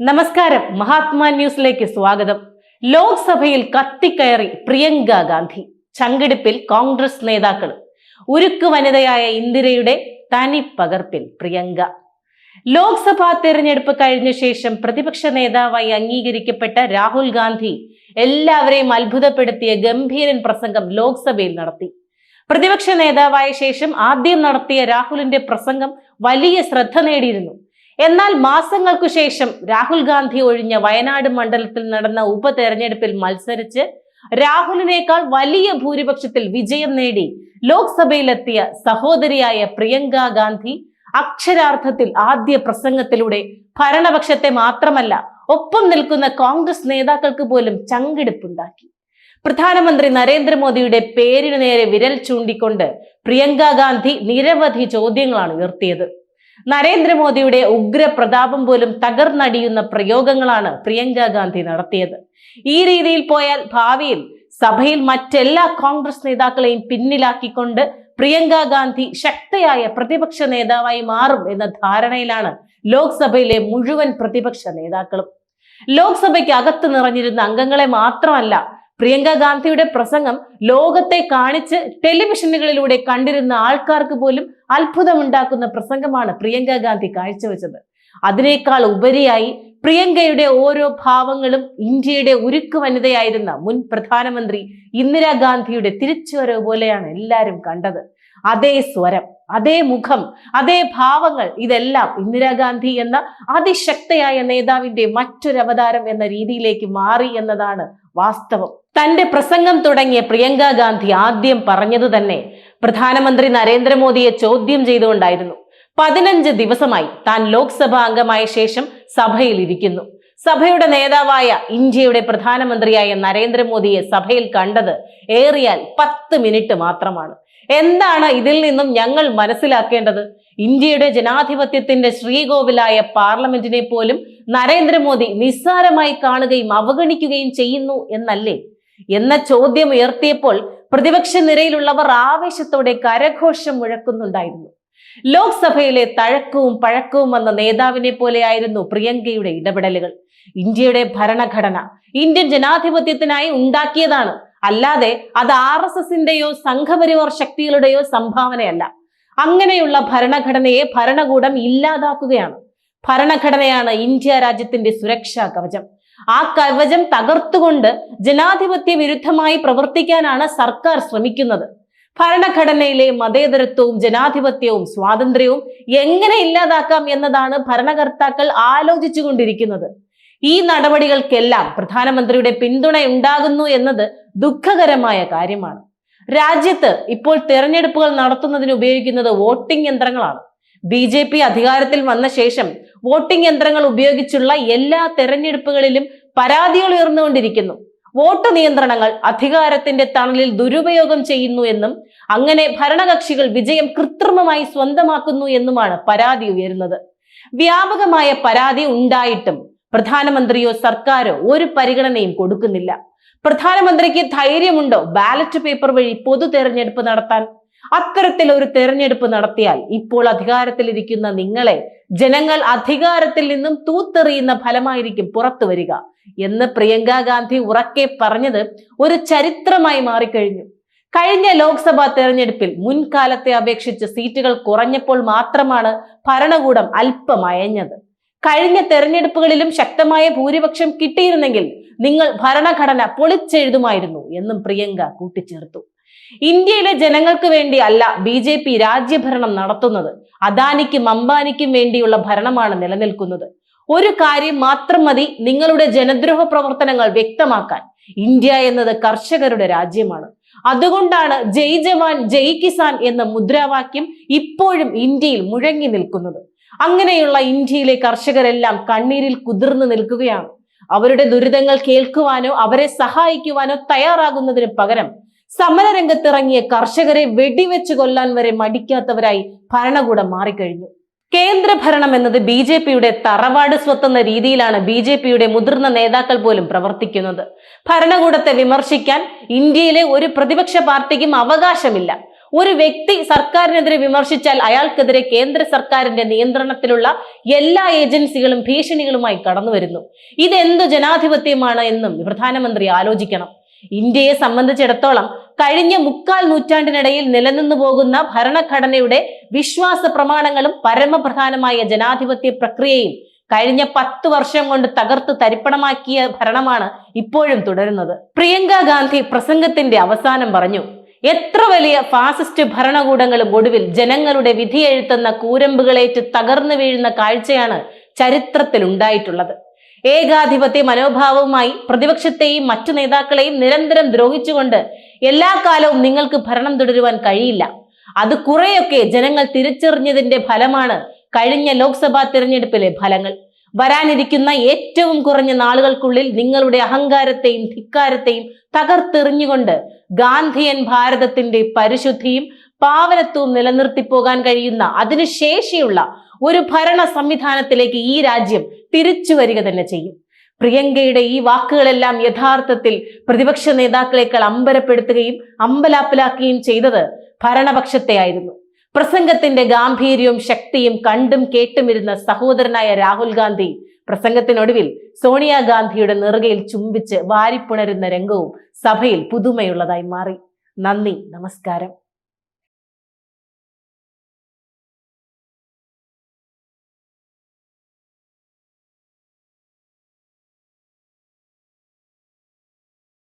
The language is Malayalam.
നമസ്കാരം. മഹാത്മാ ന്യൂസിലേക്ക് സ്വാഗതം. ലോക്സഭയിൽ കത്തിക്കയറി പ്രിയങ്ക ഗാന്ധി. ചങ്കിടിപ്പിൽ കോൺഗ്രസ് നേതാക്കൾ. ഉരുക്ക് വനിതയായ ഇന്ദിരയുടെ തനി പകർപ്പിൽ പ്രിയങ്ക. ലോക്സഭാ തെരഞ്ഞെടുപ്പ് കഴിഞ്ഞ ശേഷം പ്രതിപക്ഷ നേതാവായി അംഗീകരിക്കപ്പെട്ട രാഹുൽ ഗാന്ധി എല്ലാവരെയും അത്ഭുതപ്പെടുത്തിയ ഗംഭീരൻ പ്രസംഗം ലോക്സഭയിൽ നടത്തി. പ്രതിപക്ഷ നേതാവായ ശേഷം ആദ്യം നടത്തിയ രാഹുലിന്റെ പ്രസംഗം വലിയ ശ്രദ്ധ നേടിയിരുന്നു. എന്നാൽ മാസങ്ങൾക്കു ശേഷം രാഹുൽ ഗാന്ധി ഒഴിഞ്ഞ വയനാട് മണ്ഡലത്തിൽ നടന്ന ഉപതെരഞ്ഞെടുപ്പിൽ മത്സരിച്ച് രാഹുലിനേക്കാൾ വലിയ ഭൂരിപക്ഷത്തിൽ വിജയം നേടി ലോക്സഭയിലെത്തിയ സഹോദരിയായ പ്രിയങ്ക ഗാന്ധി അക്ഷരാർത്ഥത്തിൽ ആദ്യ പ്രസംഗത്തിലൂടെ ഭരണപക്ഷത്തെ മാത്രമല്ല ഒപ്പം നിൽക്കുന്ന കോൺഗ്രസ് നേതാക്കൾക്ക് പോലും ചങ്കിടിപ്പുണ്ടാക്കി. പ്രധാനമന്ത്രി നരേന്ദ്രമോദിയുടെ പേരിനു നേരെ വിരൽ ചൂണ്ടിക്കൊണ്ട് പ്രിയങ്ക ഗാന്ധി നിരവധി ചോദ്യങ്ങളാണ് ഉയർത്തിയത്. നരേന്ദ്രമോദിയുടെ ഉഗ്ര പ്രതാപം പോലും തകർന്നടിയുന്ന പ്രയോഗങ്ങളാണ് പ്രിയങ്ക ഗാന്ധി നടത്തിയത്. ഈ രീതിയിൽ പോയാൽ ഭാവിയിൽ സഭയിൽ മറ്റെല്ലാ കോൺഗ്രസ് നേതാക്കളെയും പിന്നിലാക്കിക്കൊണ്ട് പ്രിയങ്ക ഗാന്ധി ശക്തയായ പ്രതിപക്ഷ നേതാവായി മാറും എന്ന ധാരണയിലാണ് ലോക്സഭയിലെ മുഴുവൻ പ്രതിപക്ഷ നേതാക്കളും. ലോക്സഭയ്ക്ക് അകത്ത് നിറഞ്ഞിരുന്ന അംഗങ്ങളെ മാത്രമല്ല പ്രിയങ്ക ഗാന്ധിയുടെ പ്രസംഗം ലോകത്തെ കാണിച്ച് ടെലിവിഷനുകളിലൂടെ കണ്ടിരുന്ന ആൾക്കാർക്ക് പോലും അത്ഭുതമുണ്ടാക്കുന്ന പ്രസംഗമാണ് പ്രിയങ്ക ഗാന്ധി കാഴ്ചവെച്ചത്. അതിനേക്കാൾ ഉപരിയായി പ്രിയങ്കയുടെ ഓരോ ഭാവങ്ങളും ഇന്ത്യയുടെ ഉരുക്ക് വനിതയായിരുന്ന മുൻ പ്രധാനമന്ത്രി ഇന്ദിരാഗാന്ധിയുടെ തിരിച്ചുവരവ് പോലെയാണ് എല്ലാവരും കണ്ടത്. അതേ സ്വരം അതേ മുഖം അതേ ഭാവങ്ങൾ ഇതെല്ലാം ഇന്ദിരാഗാന്ധി എന്ന അതിശക്തയായ നേതാവിന്റെ മറ്റൊരു അവതാരം എന്ന രീതിയിലേക്ക് മാറി എന്നതാണ് വാസ്തവം. തന്റെ പ്രസംഗം തുടങ്ങിയ പ്രിയങ്ക ഗാന്ധി ആദ്യം പറഞ്ഞത് തന്നെ പ്രധാനമന്ത്രി നരേന്ദ്രമോദിയെ ചോദ്യം ചെയ്തുകൊണ്ടായിരുന്നു. പതിനഞ്ച് ദിവസമായി താൻ ലോക്സഭാ അംഗമായ ശേഷം സഭയിൽ ഇരിക്കുന്നു സഭയുടെ നേതാവായ ഇന്ത്യയുടെ പ്രധാനമന്ത്രിയായ നരേന്ദ്രമോദിയെ സഭയിൽ കണ്ടത് ഏറിയാൽ പത്ത് മിനിറ്റ് മാത്രമാണ്. എന്താണ് ഇതിൽ നിന്നും ഞങ്ങൾ മനസ്സിലാക്കേണ്ടത്? ഇന്ത്യയുടെ ജനാധിപത്യത്തിന്റെ ശ്രീകോവിലായ പാർലമെന്റിനെ പോലും നരേന്ദ്രമോദി നിസ്സാരമായി കാണുകയും അവഗണിക്കുകയും ചെയ്യുന്നു എന്നല്ലേ? എന്ന ചോദ്യം ഉയർത്തിയപ്പോൾ പ്രതിപക്ഷ നിരയിലുള്ളവർ ആവേശത്തോടെ കരഘോഷം മുഴക്കുന്നുണ്ടായിരുന്നു. ലോക്സഭയിലെ തഴക്കവും പഴക്കവും വന്ന നേതാവിനെ പോലെയായിരുന്നു പ്രിയങ്കയുടെ ഇടപെടലുകൾ. ഇന്ത്യയുടെ ഭരണഘടന ഇന്ത്യൻ ജനാധിപത്യത്തിനായി ഉണ്ടാക്കിയതാണ്. അല്ലാതെ അത് ആർ എസ് എസിന്റെയോ സംഘപരിവാർ ശക്തികളുടെയോ സംഭാവനയല്ല. അങ്ങനെയുള്ള ഭരണഘടനയെ ഭരണകൂടം ഇല്ലാതാക്കുകയാണ്. ഭരണഘടനയാണ് ഇന്ത്യ രാജ്യത്തിന്റെ സുരക്ഷാ കവചം. ആ കവചം തകർത്തുകൊണ്ട് ജനാധിപത്യ വിരുദ്ധമായി പ്രവർത്തിക്കാനാണ് സർക്കാർ ശ്രമിക്കുന്നത്. ഭരണഘടനയിലെ മതേതരത്വവും ജനാധിപത്യവും സ്വാതന്ത്ര്യവും എങ്ങനെ ഇല്ലാതാക്കാം എന്നതാണ് ഭരണകർത്താക്കൾ ആലോചിച്ചു കൊണ്ടിരിക്കുന്നത് ഈ നടപടികൾക്കെല്ലാം പ്രധാനമന്ത്രിയുടെ പിന്തുണ ഉണ്ടാകുന്നു എന്നത് ദുഃഖകരമായ കാര്യമാണ്. രാജ്യത്ത് ഇപ്പോൾ തെരഞ്ഞെടുപ്പുകൾ നടത്തുന്നതിന് ഉപയോഗിക്കുന്നത് വോട്ടിംഗ് യന്ത്രങ്ങളാണ്. ബി ജെ പി അധികാരത്തിൽ വന്ന ശേഷം വോട്ടിംഗ് യന്ത്രങ്ങൾ ഉപയോഗിച്ചുള്ള എല്ലാ തെരഞ്ഞെടുപ്പുകളിലും പരാതികൾ ഉയർന്നുകൊണ്ടിരിക്കുന്നു. വോട്ട് നിയന്ത്രണങ്ങൾ അധികാരത്തിന്റെ തണലിൽ ദുരുപയോഗം ചെയ്യുന്നു എന്നും അങ്ങനെ ഭരണകക്ഷികൾ വിജയം കൃത്രിമമായി സ്വന്തമാക്കുന്നു എന്നുമാണ് പരാതി ഉയരുന്നത്. വ്യാപകമായ പരാതി ഉണ്ടായിട്ടും പ്രധാനമന്ത്രിയോ സർക്കാരോ ഒരു പരിഗണനയും കൊടുക്കുന്നില്ല. പ്രധാനമന്ത്രിക്ക് ധൈര്യമുണ്ടോ ബാലറ്റ് പേപ്പർ വഴി പൊതു തെരഞ്ഞെടുപ്പ് നടത്താൻ? അത്തരത്തിൽ ഒരു തെരഞ്ഞെടുപ്പ് നടത്തിയാൽ ഇപ്പോൾ അധികാരത്തിലിരിക്കുന്ന നിങ്ങളെ ജനങ്ങൾ അധികാരത്തിൽ നിന്നും തൂത്തെറിയുന്ന ഫലമായിരിക്കും പുറത്തു വരിക. എന്ന് പ്രിയങ്ക ഗാന്ധി ഉറക്കെ പറഞ്ഞത് ഒരു ചരിത്രമായി മാറിക്കഴിഞ്ഞു. കഴിഞ്ഞ ലോക്സഭാ തെരഞ്ഞെടുപ്പിൽ മുൻകാലത്തെ അപേക്ഷിച്ച് സീറ്റുകൾ കുറഞ്ഞപ്പോൾ മാത്രമാണ് ഭരണകൂടം അല്പം അയഞ്ഞത്. കഴിഞ്ഞ തെരഞ്ഞെടുപ്പുകളിലും ശക്തമായ ഭൂരിപക്ഷം കിട്ടിയിരുന്നെങ്കിൽ നിങ്ങൾ ഭരണഘടന പൊളിച്ചെഴുതുമായിരുന്നു എന്നും പ്രിയങ്ക കൂട്ടിച്ചേർത്തു. ഇന്ത്യയിലെ ജനങ്ങൾക്ക് വേണ്ടി അല്ല ബി ജെ പി രാജ്യഭരണം നടത്തുന്നത്. അദാനിക്കും അംബാനിക്കും വേണ്ടിയുള്ള ഭരണമാണ് നിലനിൽക്കുന്നത്. ഒരു കാര്യം മാത്രം മതി നിങ്ങളുടെ ജനദ്രോഹ പ്രവർത്തനങ്ങൾ വ്യക്തമാക്കാൻ. ഇന്ത്യ എന്നത് കർഷകരുടെ രാജ്യമാണ്. അതുകൊണ്ടാണ് ജയ് ജവാൻ ജയ് കിസാൻ എന്ന മുദ്രാവാക്യം ഇപ്പോഴും ഇന്ത്യയിൽ മുഴങ്ങി നിൽക്കുന്നത്. അങ്ങനെയുള്ള ഇന്ത്യയിലെ കർഷകരെല്ലാം കണ്ണീരിൽ കുതിർന്നു നിൽക്കുകയാണ്. അവരുടെ ദുരിതങ്ങൾ കേൾക്കുവാനോ അവരെ സഹായിക്കുവാനോ തയ്യാറാകുന്നതിന് പകരം സമരരംഗത്തിറങ്ങിയ കർഷകരെ വെടിവെച്ച് കൊല്ലാൻ വരെ മടിക്കാത്തവരായി ഭരണകൂടം മാറിക്കഴിഞ്ഞു. കേന്ദ്ര ഭരണം എന്നത് ബി ജെ പിയുടെ തറവാട് സ്വത്തെന്ന രീതിയിലാണ് ബി ജെ പിയുടെ മുതിർന്ന നേതാക്കൾ പോലും പ്രവർത്തിക്കുന്നത്. ഭരണകൂടത്തെ വിമർശിക്കാൻ ഇന്ത്യയിലെ ഒരു പ്രതിപക്ഷ പാർട്ടിക്കും അവകാശമില്ല. ഒരു വ്യക്തി സർക്കാരിനെതിരെ വിമർശിച്ചാൽ അയാൾക്കെതിരെ കേന്ദ്ര സർക്കാരിന്റെ നിയന്ത്രണത്തിലുള്ള എല്ലാ ഏജൻസികളും ഭീഷണികളുമായി കടന്നു വരുന്നു ഇതെന്തു ജനാധിപത്യമാണ് എന്നും പ്രധാനമന്ത്രി ആലോചിക്കണം. ഇന്ത്യയെ സംബന്ധിച്ചിടത്തോളം കഴിഞ്ഞ മുക്കാൽ നൂറ്റാണ്ടിനിടയിൽ നിലനിന്നു പോകുന്ന ഭരണഘടനയുടെ വിശ്വാസ പ്രമാണങ്ങളും പരമപ്രധാനമായ ജനാധിപത്യ പ്രക്രിയയും കഴിഞ്ഞ പത്ത് വർഷം കൊണ്ട് തകർത്ത് തരിപ്പണമാക്കിയ ഭരണമാണ് ഇപ്പോഴും തുടരുന്നത്. പ്രിയങ്ക ഗാന്ധി പ്രസംഗത്തിന്റെ അവസാനം പറഞ്ഞു എത്ര വലിയ ഫാസിസ്റ്റ് ഭരണകൂടങ്ങളും ഒടുവിൽ ജനങ്ങളുടെ വിധിയെഴുത്തുന്ന കൂരമ്പുകളേറ്റ് തകർന്നു വീഴുന്ന കാഴ്ചയാണ് ചരിത്രത്തിൽ ഉണ്ടായിട്ടുള്ളത് ഏകാധിപത്യ മനോഭാവവുമായി പ്രതിപക്ഷത്തെയും മറ്റു നേതാക്കളെയും നിരന്തരം ദ്രോഹിച്ചുകൊണ്ട് എല്ലാ കാലവും നിങ്ങൾക്ക് ഭരണം തുടരുവാൻ കഴിയില്ല. അത് കുറെയൊക്കെ ജനങ്ങൾ തിരിച്ചറിഞ്ഞതിന്റെ ഫലമാണ് കഴിഞ്ഞ ലോക്സഭാ തിരഞ്ഞെടുപ്പിലെ ഫലങ്ങൾ. വരാനിരിക്കുന്ന ഏറ്റവും കുറഞ്ഞ നാളുകൾക്കുള്ളിൽ നിങ്ങളുടെ അഹങ്കാരത്തെയും ധിക്കാരത്തെയും തകർത്തെറിഞ്ഞുകൊണ്ട് ഗാന്ധിയൻ ഭാരതത്തിന്റെ പരിശുദ്ധിയും പാവനത്വവും നിലനിർത്തി പോകാൻ കഴിയുന്ന അതിനു ശേഷിയുള്ള ഒരു ഭരണ സംവിധാനത്തിലേക്ക് ഈ രാജ്യം തിരിച്ചു വരിക തന്നെ ചെയ്യും. പ്രിയങ്കയുടെ ഈ വാക്കുകളെല്ലാം യഥാർത്ഥത്തിൽ പ്രതിപക്ഷ നേതാക്കളെക്കാൾ അമ്പരപ്പെടുത്തുകയും അമ്പലാപ്പിലാക്കുകയും ചെയ്തത് ഭരണപക്ഷത്തെ ആയിരുന്നു. പ്രസംഗത്തിന്റെ ഗാംഭീര്യവും ശക്തിയും കണ്ടും കേട്ടുമിരുന്ന സഹോദരനായ രാഹുൽ ഗാന്ധി പ്രസംഗത്തിനൊടുവിൽ സോണിയാഗാന്ധിയുടെ നെറുകയിൽ ചുംബിച്ച് വാരിപ്പുണരുന്ന രംഗവും സഭയിൽ പുതുമയുള്ളതായി മാറി. നന്ദി നമസ്കാരം.